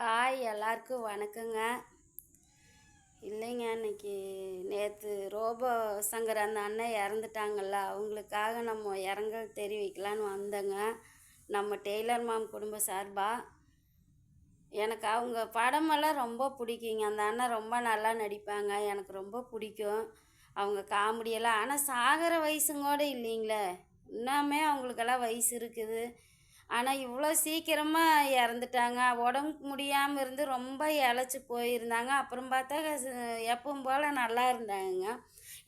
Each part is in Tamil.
ஹாய் எல்லாருக்கும் வணக்கங்க. இல்லைங்க இன்னைக்கு நேற்று ரோபோ சங்கர் அந்த அண்ணன் இறந்துட்டாங்கல்ல அவங்களுக்காக நம்ம இறங்கல் தெரிவிக்கலான்னு வந்தேங்க. நம்ம டெய்லர் மாம் குடும்ப சார்பாக எனக்கு அவங்க படமெல்லாம் ரொம்ப பிடிக்குங்க. அந்த அண்ணன் ரொம்ப நல்லா நடிப்பாங்க. எனக்கு ரொம்ப பிடிக்கும். அவங்க காமெடியெல்லாம் ஆனால் சாகிற வயசுங்கூட இல்லைங்களே இன்னுமே அவங்களுக்கெல்லாம் வயசு இருக்குது. ஆனால் இவ்வளோ சீக்கிரமாக இறந்துட்டாங்க. உடம்புக்கு முடியாமல் இருந்து ரொம்ப இழைச்சி போயிருந்தாங்க. அப்புறம் பார்த்தா எப்பவும் போல் நல்லா இருந்தாங்க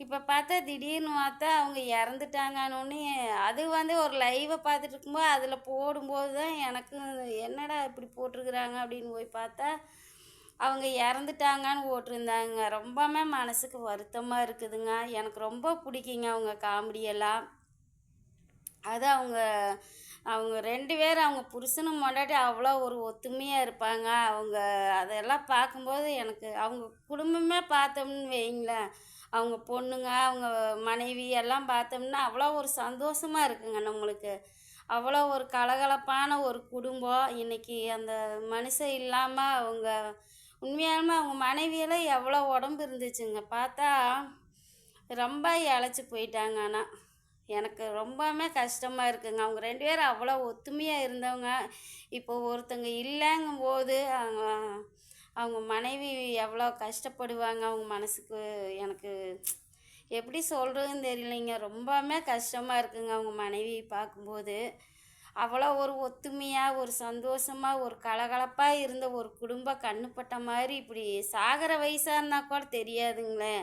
இப்போ பார்த்தா திடீர்னு பார்த்தா அவங்க இறந்துட்டாங்கன்னு அது வந்து ஒரு லைவை பார்த்துட்டு இருக்கும்போது அதில் போடும்போது தான் எனக்கு என்னடா இப்படி போட்டிருக்குறாங்க அப்படின்னு போய் பார்த்தா அவங்க இறந்துட்டாங்கன்னு போட்டிருந்தாங்க. ரொம்பவுமே மனசுக்கு வருத்தமாக இருக்குதுங்க. எனக்கு ரொம்ப பிடிக்குங்க அவங்க காமெடியெல்லாம். அது அவங்க அவங்க ரெண்டு பேரும் அவங்க புருஷனும் மொண்டாட்டி அவ்வளோ ஒரு ஒத்துமையாக இருப்பாங்க. அவங்க அதெல்லாம் பார்க்கும்போது எனக்கு அவங்க குடும்பமே பார்த்தோம்னு வைங்களேன். அவங்க பொண்ணுங்க அவங்க மனைவி எல்லாம் பார்த்தோம்னா அவ்வளோ ஒரு சந்தோஷமாக இருக்குங்க நம்மளுக்கு. அவ்வளோ ஒரு கலகலப்பான ஒரு குடும்பம். இன்றைக்கி அந்த மனுஷன் இல்லாமல் அவங்க உண்மையாலுமே அவங்க மனைவியெல்லாம் எவ்வளோ உடம்பு இருந்துச்சுங்க. பார்த்தா ரொம்ப இழைச்சி போயிட்டாங்க ஆனால் எனக்கு ரொம்பவுமே கஷ்டமாக இருக்குங்க. அவங்க ரெண்டு பேரும் அவ்வளோ ஒத்துமையாக இருந்தவங்க. இப்போ ஒருத்தங்க இல்லைங்கும் போது அவங்க அவங்க மனைவி எவ்வளோ கஷ்டப்படுவாங்க. அவங்க மனசுக்கு எனக்கு எப்படி சொல்கிறதுன்னு தெரியலைங்க. ரொம்பவுமே கஷ்டமாக இருக்குங்க அவங்க மனைவி பார்க்கும்போது. அவ்வளோ ஒரு ஒத்துமையாக ஒரு சந்தோஷமாக ஒரு கலகலப்பாக இருந்த ஒரு குடும்பம் கண்ணுப்பட்ட மாதிரி இப்படி சாகிற வயசாக இருந்தால் கூட தெரியாதுங்களே.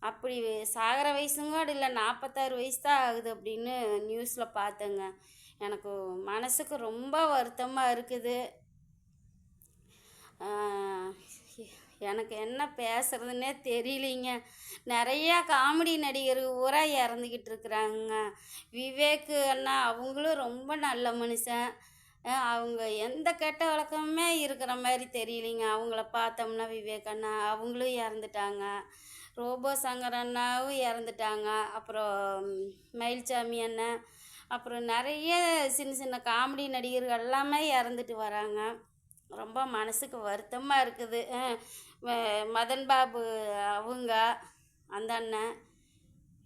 அப்படி சாகிற வயசும் கூட இல்லை நாற்பத்தாறு வயசு தான் ஆகுது அப்படின்னு நியூஸில் பார்த்தேங்க. எனக்கு மனசுக்கு ரொம்ப வருத்தமாக இருக்குது. எனக்கு என்ன பேசுறதுன்னே தெரியலிங்க. நிறையா காமெடி நடிகர் ஊரா இறந்துக்கிட்டு இருக்கிறாங்க. விவேக் அண்ணா அவங்களும் ரொம்ப நல்ல மனுஷன். அவங்க எந்த கெட்ட வழக்கமுமே இருக்கிற மாதிரி தெரியலிங்க. அவங்கள பார்த்தோம்னா விவேக் அண்ணா அவங்களும் இறந்துட்டாங்க. ரோபோ சங்கர் அண்ணாவும் இறந்துட்டாங்க. அப்புறம் மயில்சாமி அண்ணன். அப்புறம் நிறைய சின்ன சின்ன காமெடி நடிகர்கள் எல்லாமே இறந்துட்டு வராங்க. ரொம்ப மனசுக்கு வருத்தமாக இருக்குது. மதன் பாபு அவங்க அந்த அண்ணன்.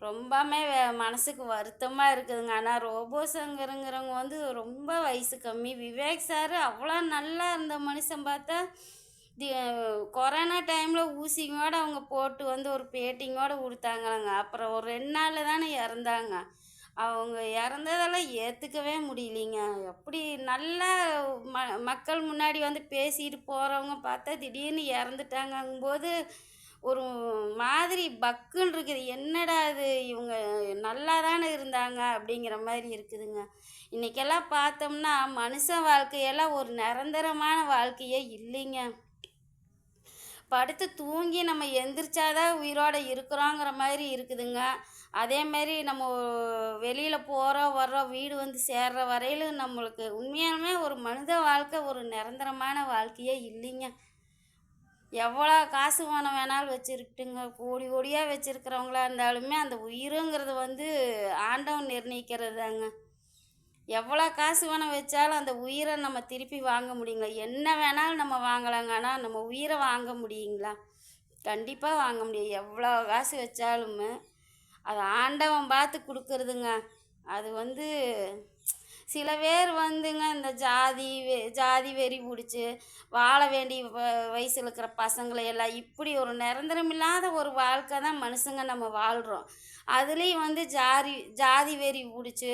ரொம்பவுமே மனசுக்கு வருத்தமாக இருக்குதுங்க. ஆனால் ரோபோ சங்கருங்கிறவங்க வந்து ரொம்ப வயசு கம்மி. விவேக் சார் அவ்வளோ நல்லா இருந்த மனுஷன் பார்த்தா தி கொரோனா டைமில் ஊசிங்கோட அவங்க போட்டு வந்து ஒரு பேட்டிங்கோட கொடுத்தாங்களாங்க. அப்புறம் ஒரு ரெண்டு நாளில் தானே இறந்தாங்க. அவங்க இறந்ததெல்லாம் ஏற்றுக்கவே முடியலைங்க. எப்படி நல்லா ம மக்கள் முன்னாடி வந்து பேசிட்டு போகிறவங்க பார்த்தா திடீர்னு இறந்துட்டாங்கும்போது ஒரு மாதிரி பக்குன்னு இருக்குது. என்னடா இது? இவங்க நல்லா தானே இருந்தாங்க அப்படிங்கிற மாதிரி இருக்குதுங்க. இன்றைக்கெல்லாம் பார்த்தோம்னா மனுஷன் வாழ்க்கையெல்லாம் ஒரு நிரந்தரமான வாழ்க்கையே இல்லைங்க. படுத்து தூங்கி நம்ம எந்திரிச்சாதான் உயிரோட இருக்கிறோங்கிற மாதிரி இருக்குதுங்க. அதே மாதிரி நம்ம வெளியில் போகிறோம் வர்றோம் வீடு வந்து சேர்ற வரையிலும் நம்மளுக்கு உண்மையாலுமே ஒரு மனித வாழ்க்கை ஒரு நிரந்தரமான வாழ்க்கையே இல்லைங்க. எவ்வளோ காசு பணம் வேணாலும் வச்சுருக்கட்டுங்க. கோடி கோடியாக வச்சுருக்கிறவங்களா இருந்தாலுமே அந்த உயிருங்கிறது வந்து ஆண்டவன் நிர்ணயிக்கிறது தாங்க எவ்வளோ காசு பணம் வச்சாலும் அந்த உயிரை நம்ம திருப்பி வாங்க முடியுங்களா? என்ன வேணாலும் நம்ம வாங்கலாங்க. ஆனால் நம்ம உயிரை வாங்க முடியுங்களா? கண்டிப்பாக வாங்க முடியும். எவ்வளோ காசு வச்சாலுமே அது ஆண்டவன் பார்த்து கொடுக்கறதுங்க. அது வந்து சில பேர் வந்துங்க இந்த ஜாதி ஜாதி வெறி பிடிச்சி வாழ வேண்டிய வ- வயசில் இருக்கிற பசங்களை எல்லாம் இப்படி ஒரு நிரந்தரமில்லாத ஒரு வாழ்க்கை தான் மனுஷங்க நம்ம வாழ்கிறோம் அதுலேயும் வந்து ஜாதி ஜாதி வெறி பிடிச்சி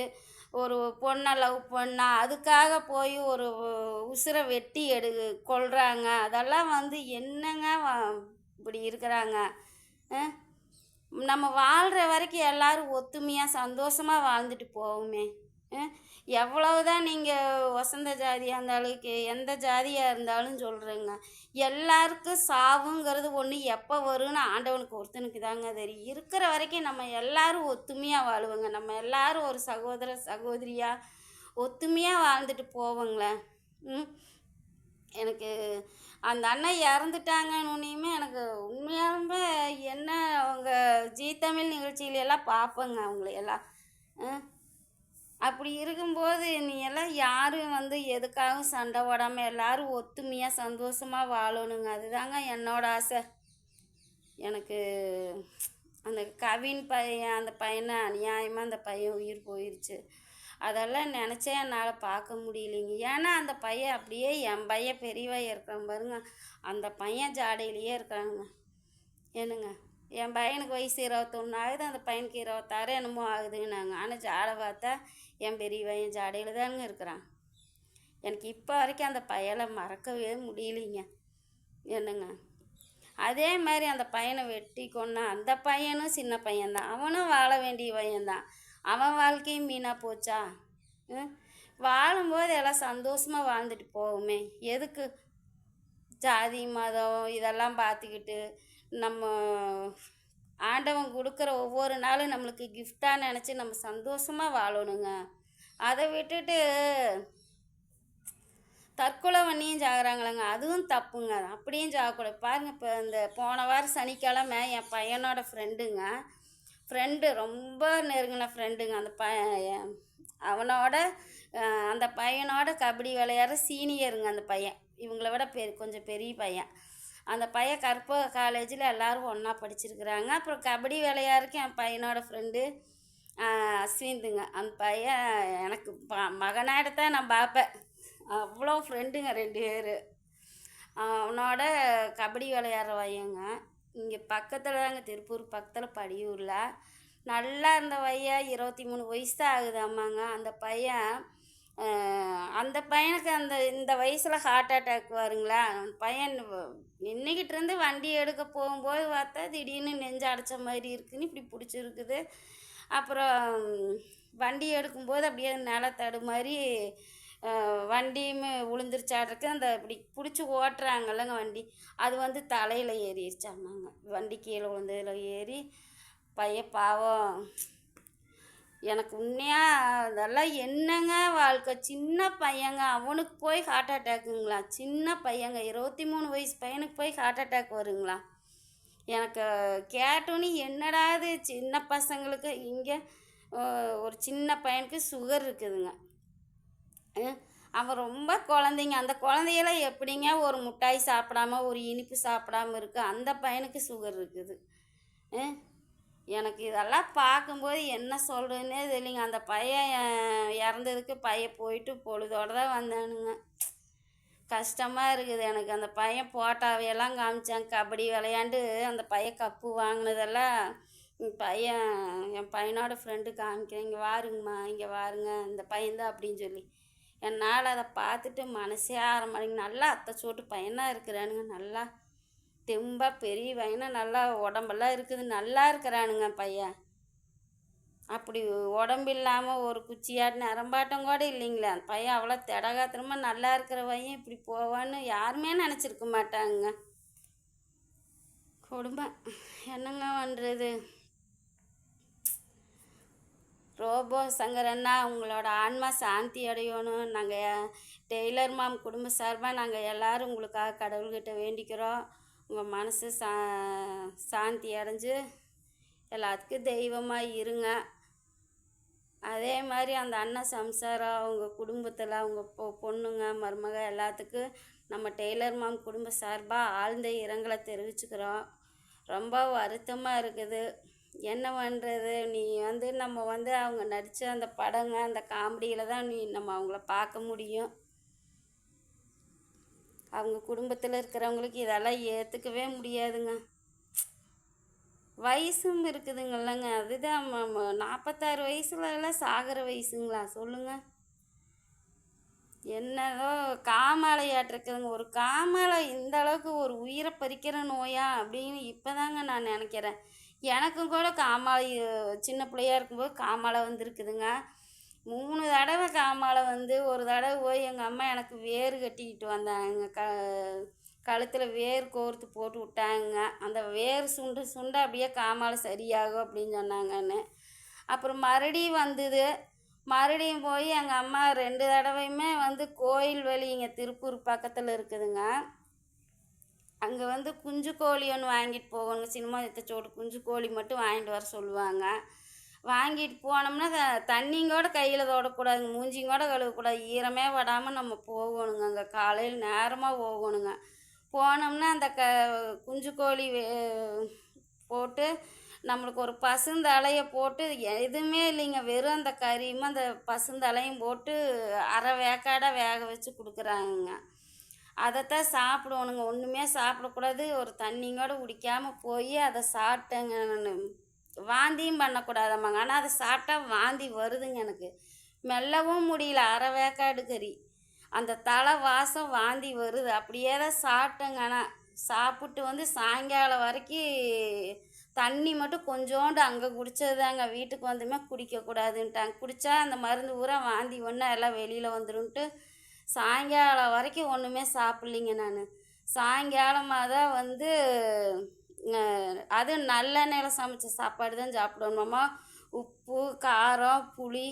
ஒரு பொண்ணை லவ் பண்ணா அதுக்காக போய் ஒரு உசுரை வெட்டி எடு கொள்கிறாங்க அதெல்லாம் வந்து என்னங்க இப்படி இருக்கிறாங்க? நம்ம வாழ்கிற வரைக்கும் எல்லோரும் ஒத்துமையாக சந்தோஷமாக வாழ்ந்துட்டு போவோமே. எவ்வளவுதான் நீங்கள் வசந்த ஜாதியாக இருந்தாலும் எந்த ஜாதியாக இருந்தாலும் சொல்கிறேங்க எல்லாருக்கும் சாவுங்கிறது ஒன்று எப்போ வரும்னு ஆண்டவனுக்கு ஒருத்தனுக்கு தாங்க தெரியும் இருக்கிற வரைக்கும் நம்ம எல்லாரும் ஒத்துமையாக வாழுவோங்க. நம்ம எல்லாரும் ஒரு சகோதர சகோதரியாக ஒத்துமையாக வாழ்ந்துட்டு போவோங்களேன் ம். எனக்கு அந்த அண்ணன் இறந்துட்டாங்கன்னு எனக்கு உண்மையாலுமே என்ன அவங்க ஜீ தமிழ் நிகழ்ச்சியில எல்லாம் பார்ப்பேங்க அவங்களையெல்லாம் எல்லாம். அப்படி இருக்கும்போது நீ எல்லாம் யாரும் வந்து எதுக்காகவும் சண்டை போடாமல் எல்லாரும் ஒத்துமையாக சந்தோஷமாக வாழணுங்க. அதுதாங்க என்னோட ஆசை. எனக்கு அந்த கவின் பையன் அந்த பையனை அநியாயமாக அந்த பையன் உயிர் போயிடுச்சு அதெல்லாம் நினச்சே என்னால் பார்க்க முடியலைங்க. ஏன்னா அந்த பையன் அப்படியே என் பையன் பெரியவன் இருக்கான் பாருங்க. அந்த பையன் ஜாடையிலேயே இருக்கானுங்க என்னங்க? என் பையனுக்கு வயசு இருபத்தொன்று ஆகுது அந்த பையனுக்கு இருபத்தாறு என்னமோ ஆகுதுன்னாங்க. ஆனால் ஜாடை பார்த்தா என் பெரிய பையன் ஜாடையில் தானுங்க இருக்கிறான். எனக்கு இப்போ வரைக்கும் அந்த பையனை மறக்கவே முடியலைங்க. என்னங்க? அதே மாதிரி அந்த பையனை வெட்டி கொண்டா அந்த பையனும் சின்ன பையன்தான். அவனும் வாழ வேண்டிய பையன்தான். அவன் வாழ்க்கையும் மீனாக போச்சா? ம்? வாழும்போது எல்லாம் சந்தோஷமாக வாழ்ந்துட்டு போகுமே. எதுக்கு? ஜாதி மதம் இதெல்லாம் பார்த்துக்கிட்டு நம்ம ஆண்டவன் கொடுக்குற ஒவ்வொரு நாளும் நம்மளுக்கு கிஃப்டாக நினச்சி நம்ம சந்தோஷமாக வாழணுங்க. அதை விட்டுட்டு தற்கொலை பண்ணியும் சாகுறாங்களேங்க அதுவும் தப்புங்க. அப்படியும் சாகக்கூடாது பாருங்கள் இப்போ இந்த போன வாரம் சனிக்கிழமை என் பையனோட ஃப்ரெண்டுங்க ஃப்ரெண்டு ரொம்ப நெருங்கின ஃப்ரெண்டுங்க அந்த பையன் அவனோட அந்த பையனோட கபடி விளையாடுற சீனியருங்க அந்த பையன். இவங்கள விட பெ கொஞ்சம் பெரிய பையன். அந்த பையன் கற்பக காலேஜில் எல்லாரும் ஒன்றா படிச்சிருக்கிறாங்க. அப்புறம் கபடி விளையாடுறக்கு என் பையனோட ஃப்ரெண்டு அஸ்விந்துங்க அந்த பையன் எனக்கு ப மகனாயிடத்தான் நான் பார்ப்பேன் அவ்வளோ ஃப்ரெண்டுங்க ரெண்டு பேர். அவனோட கபடி விளையாடுற பையங்க. இங்கே பக்கத்தில் தாங்க திருப்பூர் பக்கத்தில் படியூரில். நல்லா இருந்த பையன் இருபத்தி மூணு வயசு தான் ஆகுதாமாங்க அந்த பையன் அந்த பையனுக்கு அந்த இந்த வயசில் ஹார்ட் அட்டாக் வருங்களா? அந்த பையன் நின்றுக்கிட்டு இருந்து வண்டி எடுக்க போகும்போது பார்த்தா திடீர்னு நெஞ்சு அடைச்ச மாதிரி இருக்குன்னு இப்படி பிடிச்சிருக்குது. அப்புறம் வண்டி எடுக்கும்போது அப்படியே நிலத்தடு மாதிரி வண்டியுமே விழுந்துருச்சாட்ருக்கு அந்த இப்படி பிடிச்சி ஓட்டுறாங்கல்லங்க வண்டி. அது வந்து தலையில் ஏறிடுச்சாமாங்க வண்டி கீழே விழுந்ததில் ஏறி பையன் பாவம் எனக்கு உண்மையாக அதெல்லாம் என்னங்க வாழ்க்கை? சின்ன பையங்க அவனுக்கு போய் ஹார்ட் அட்டாக்குங்களா சின்ன பையங்க இருபத்தி மூணு வயசு பையனுக்கு போய் ஹார்ட் அட்டாக் வருங்களா? எனக்கு கேட்டோன்னே என்னடா இது? சின்ன பசங்களுக்கு இங்கே ஒரு சின்ன பையனுக்கு சுகர் இருக்குதுங்க. அவன் ரொம்ப குழந்தைங்க. அந்த குழந்தையெல்லாம் எப்படிங்க ஒரு மிட்டாய் சாப்பிடாம ஒரு இனிப்பு சாப்பிடாம இருக்குது அந்த பையனுக்கு சுகர் இருக்குது. எனக்கு இதெல்லாம் பார்க்கும்போது என்ன சொல்கிறதுனே தெரியலைங்க. அந்த பையன் இறந்ததுக்கு பையன் போயிட்டு பொழுதோடு தான் வந்தானுங்க. கஷ்டமாக இருக்குது. எனக்கு அந்த பையன் போட்டாவையெல்லாம் காமிச்சாங்க கபடி விளையாண்டு அந்த பையன் கப்பு வாங்கினதெல்லாம் பையன் என் பையனோட ஃப்ரெண்டு காமிக்கிறேன். இங்கே வாருங்கம்மா இங்கே வாருங்க இந்த பையன்தான் அப்படின்னு சொல்லி. என்னால் அதை பார்த்துட்டு மனசே ஆரம்பிங்க நல்லா அத்தை சோட்டு பையனாக இருக்கிறானுங்க. நல்லா தெம்பாக பெரிய பையனாக நல்லா உடம்பெல்லாம் இருக்குது. நல்லா இருக்கிறானுங்க பையன். அப்படி உடம்பு இல்லாமல் ஒரு குச்சியாட்டு நரம்பாட்டம் கூட இல்லைங்களே. அந்த பையன் அவ்வளோ திடகாத்திரமாக நல்லா இருக்கிற பையன் இப்படி போவான்னு யாருமே நினச்சிருக்க மாட்டாங்க. குடும்பம் என்னங்க பண்ணுறது ரோபோ சங்கரன்னா உங்களோட ஆன்மா சாந்தி அடையணும். நாங்கள் டெய்லர் மாம் குடும்ப சார்பாக நாங்கள் எல்லோரும் உங்களுக்காக கடவுள்கிட்ட வேண்டிக்கிறோம். உங்கள் மனசு சா சாந்தி அடைஞ்சு எல்லாத்துக்கும் தெய்வமாக இருங்க. அதே மாதிரி அந்த அண்ணன் சம்சாரம் அவங்க குடும்பத்தில் அவங்க பொ பொண்ணுங்க மருமக எல்லாத்துக்கும் நம்ம டெய்லர் மாம் குடும்ப சார்பாக ஆழ்ந்த இரங்கலை தெரிவிச்சுக்கிறோம். ரொம்ப வருத்தமாக இருக்குது. என்ன பண்ணுறது நீ வந்து நம்ம வந்து அவங்க நடித்த அந்த படங்க அந்த காமெடியில் தான் நீ நம்ம அவங்கள பார்க்க முடியும். அவங்க குடும்பத்தில் இருக்கிறவங்களுக்கு இதெல்லாம் ஏற்றுக்கவே முடியாதுங்க. வயசும் இருக்குதுங்கல்லங்க. அதுதான் நாற்பத்தாறு வயசுலலாம் சாகிற வயசுங்களா? சொல்லுங்க. என்னதோ காமாலையாட்டிருக்குதுங்க ஒரு காமாலை இந்த அளவுக்கு ஒரு உயிரை பறிக்கிற நோயா அப்படின்னு இப்போதாங்க நான் நினைக்கிறேன். எனக்கும் கூட காமாலை சின்ன பிள்ளையா இருக்கும்போது காமாலை வந்திருக்குதுங்க. மூணு தடவை காமாலை வந்து ஒரு தடவை போய் எங்கள் அம்மா எனக்கு வேர் கட்டிக்கிட்டு வந்தாங்க. க கழுத்தில் வேர் கோர்த்து போட்டு விட்டாங்க. அந்த வேர் சுண்டு சுண்டு அப்படியே காமாலை சரியாகும் அப்படின்னு சொன்னாங்கன்னு. அப்புறம் மறுபடியும் வந்தது. மறுபடியும் போய் எங்கள் அம்மா ரெண்டு தடவையுமே வந்து கோயில் வழி இங்கே திருப்பூர் பக்கத்தில் இருக்குதுங்க. அங்கே வந்து குஞ்சு கோழி ஒன்று வாங்கிட்டு போகணும். சினிமா சோட்டு குஞ்சு கோழி மட்டும் வாங்கிட்டு வர சொல்லுவாங்க. வாங்கிட்டு போனோம்னா தண்ணிங்கூட கையில் தொடக்கூடாதுங்க மூஞ்சிங்கூட கழுவக்கூடாது. ஈரமே விடாமல் நம்ம போகணுங்க. அங்கே காலையில் நேரமாக போகணுங்க. போனோம்னா அந்த க குஞ்சு கோழி வே- போட்டு நம்மளுக்கு ஒரு பசுந்தலையை போட்டு எதுவுமே இல்லைங்க. வெறும் அந்த கறியும் அந்த பசுந்தலையும் போட்டு அரை வேக்காடாக வேக வச்சு கொடுக்குறாங்கங்க. அதைத்தான் சாப்பிடுவோனுங்க. ஒன்றுமே சாப்பிடக்கூடாது. ஒரு தண்ணியோட குடிக்காமல் போய் அதை சாப்பிட்டேங்க நான். வாந்தியும் பண்ணக்கூடாதம்மாங்க. ஆனால் அதை சாப்பிட்டா வாந்தி வருதுங்க எனக்கு. மெல்லவும் முடியல. அரை வேக்காடு கறி. அந்த தலை வாசம் வாந்தி வருது. அப்படியே தான் சாப்பிட்டேங்க. ஆனால் சாப்பிட்டு வந்து சாயங்காலம் வரைக்கும் தண்ணி மட்டும் கொஞ்சோண்டு அங்கே குடித்ததுதாங்க வீட்டுக்கு வந்துமே குடிக்கக்கூடாதுன்ட்டாங்க. குடித்தா அந்த மருந்து பூரா வாந்தி ஒன்றா எல்லாம் வெளியில் வந்துடும்ட்டு சாயங்காலம் வரைக்கும் ஒன்றுமே சாப்பிட்லிங்க நான். சாயங்காலமாக தான் வந்து அது நல்லெண்ணெயில் சமைச்ச சாப்பாடு தான் சாப்பிடணுமாம்மா உப்பு காரம் புளி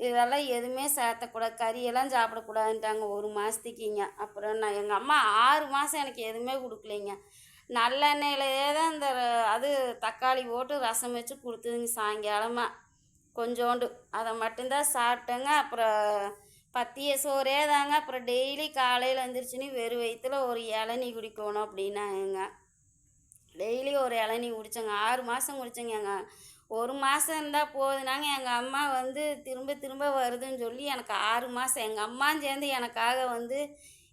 இதெல்லாம் எதுவுமே சேர்த்தக்கூடாது. கறியெல்லாம் சாப்பிடக்கூடாதுன்ட்டாங்க ஒரு மாதத்துக்குங்க அப்புறம் நான் எங்கள் அம்மா ஆறு மாதம் எனக்கு எதுவுமே கொடுக்கலைங்க. நல்லெண்ணெயிலேயே தான் இந்த அது தக்காளி போட்டு ரசம் வச்சு கொடுத்துதுங்க சாயங்காலமாக கொஞ்சோண்டு. அதை மட்டும்தான் சாப்பிட்டேங்க. அப்புறம் பத்திய சோறே தாங்க. அப்புறம் டெய்லி காலையில் எழுந்திரிச்சினி வெறும் வயிற்றுல ஒரு இளநி குடிக்கணும் அப்படின்னாங்க. டெய்லி ஒரு இளநீ குடித்தேங்க ஆறு மாதம் குடித்தேங்க ஒரு மாதம் இருந்தால் போதுனாங்க. எங்கள் அம்மா வந்து திரும்ப திரும்ப வருதுன்னு சொல்லி எனக்கு ஆறு மாதம் எங்கள் அம்மாவும் சேர்ந்து எனக்காக வந்து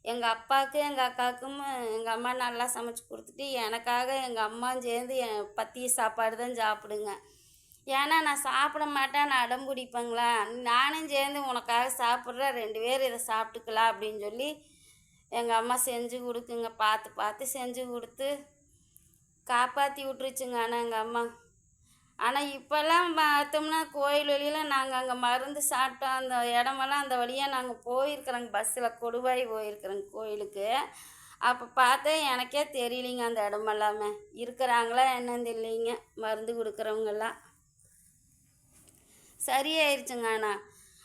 எங்கள் அப்பாவுக்கு எங்கள் அக்காவுக்கும் எங்கள் அம்மா நல்லா சமைச்சு கொடுத்துட்டு எனக்காக எங்கள் அம்மாவும் சேர்ந்து என் பத்திய சாப்பாடு தான் சாப்பிடுங்க. ஏன்னா நான் சாப்பிட மாட்டேன். நான் அடம் பிடிப்பேங்களா? நானும் சேர்ந்து உனக்காக சாப்பிட்றேன். ரெண்டு பேர் இதை சாப்பிட்டுக்கலாம் அப்படின்னு சொல்லி எங்கள் அம்மா செஞ்சு கொடுக்குங்க. பார்த்து பார்த்து செஞ்சு கொடுத்து காப்பாற்றி விட்டுருச்சுங்க. ஆனால் எங்கள் அம்மா. ஆனால் இப்போல்லாம் பார்த்தோம்னா கோயில் வழியில் நாங்கள் அங்கே மருந்து சாப்பிட்டோம். அந்த இடமெல்லாம் அந்த வழியாக நாங்கள் போயிருக்கிறோங்க. பஸ்ஸில் கொடுவாய் போயிருக்கிறோங்க கோயிலுக்கு. அப்போ பார்த்தா எனக்கே தெரியலிங்க அந்த இடமெல்லாமே இருக்கிறாங்களா என்னன்னு தெரியலிங்க. மருந்து கொடுக்குறவங்கெல்லாம். சரியாயிருச்சுங்க ஆனால்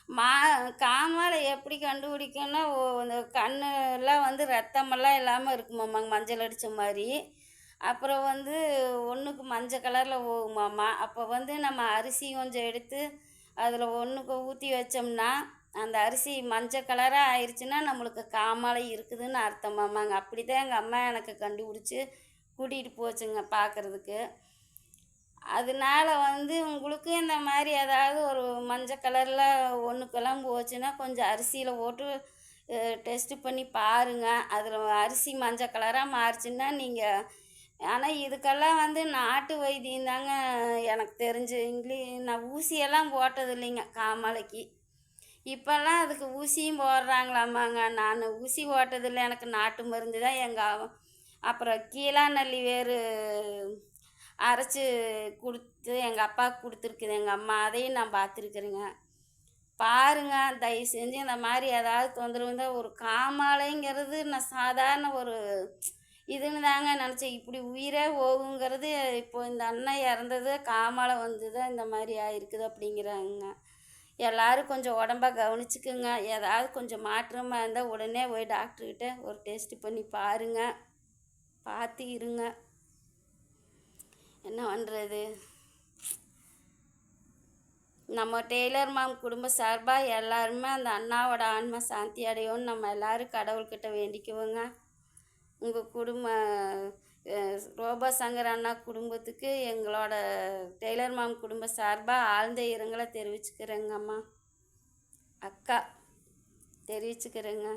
மா காமாலை எப்படி கண்டுபிடிக்கணும்னா ஓ- இந்த கண்ணெல்லாம் வந்து ரத்தமெல்லாம் இல்லாமல் இருக்குமாம்மாங்க மஞ்சள் அடித்த மாதிரி. அப்புறம் வந்து ஒன்றுக்கு மஞ்சள் கலரில் போகுமாம்மா அப்போ வந்து நம்ம அரிசி கொஞ்சம் எடுத்து அதில் ஒன்றுக்கு ஊற்றி வச்சோம்னா அந்த அரிசி மஞ்சள் கலராக ஆயிடுச்சுன்னா நம்மளுக்கு காமாலை இருக்குதுன்னு அர்த்தமாமாங்க அப்படி தான் எங்கள் அம்மா எனக்கு கண்டுபிடிச்சி கூட்டிகிட்டு போச்சுங்க பார்க்குறதுக்கு அதனால வந்து உங்களுக்கு இந்த மாதிரி ஏதாவது ஒரு மஞ்சள் கலரில் ஒன்றுக்கெல்லாம் போச்சுன்னா கொஞ்சம் அரிசியில் போட்டு டெஸ்ட்டு பண்ணி பாருங்கள் அதில் அரிசி மஞ்சள் கலராக மாறுச்சுன்னா நீங்கள் ஆனால் இதுக்கெல்லாம் வந்து நாட்டு வைத்தியம் தாங்க எனக்கு தெரிஞ்சு. இங்கிலீ நான் ஊசியெல்லாம் போட்டது இல்லைங்க காமாலைக்கு. இப்போல்லாம் அதுக்கு ஊசியும் போடுறாங்களாமாங்க. நான் ஊசி போட்டதில்லை எனக்கு நாட்டு மருந்து தான் எங்கள் அப்புறம் கீழாநெல்லி வேறு அரைச்சி கொடுத்து எங்கள் அப்பாவுக்கு கொடுத்துருக்குது எங்கள் அம்மா. அதையும் நான் பார்த்துருக்குறேங்க. பாருங்க தயவு செஞ்சு இந்த மாதிரி ஏதாவது தொந்தரவு இருந்தால் ஒரு காமாலைங்கிறது நான் சாதாரண ஒரு இதுன்னு தாங்க நினச்சேன். இப்படி உயிரே போகுங்கிறது இப்போ இந்த அண்ணன் இறந்தது காமாலை தான் இந்த மாதிரி ஆயிருக்குது அப்படிங்கிறாங்க. எல்லாரும் கொஞ்சம் உடம்ப கவனிச்சுக்குங்க. ஏதாவது கொஞ்சம் மாற்றமாக இருந்தால் உடனே போய் டாக்டர்கிட்ட ஒரு டெஸ்ட் பண்ணி பாருங்க. பார்த்து இருங்க. என்ன பண்ணுறது நம்ம டெய்லர் மாம் குடும்ப சார்பாக எல்லாருமே அந்த அண்ணாவோட ஆன்மா சாந்தி அடையும்னு நம்ம எல்லாரும் கடவுள்கிட்ட வேண்டிக்குவோங்க. உங்கள் குடும்ப ரோபா சங்கர் அண்ணா குடும்பத்துக்கு எங்களோட டெய்லர் மாம் குடும்ப சார்பாக ஆழ்ந்த இரங்கலை தெரிவிச்சுக்கிறேங்கம்மா. அக்கா தெரிவிச்சுக்கிறேங்க.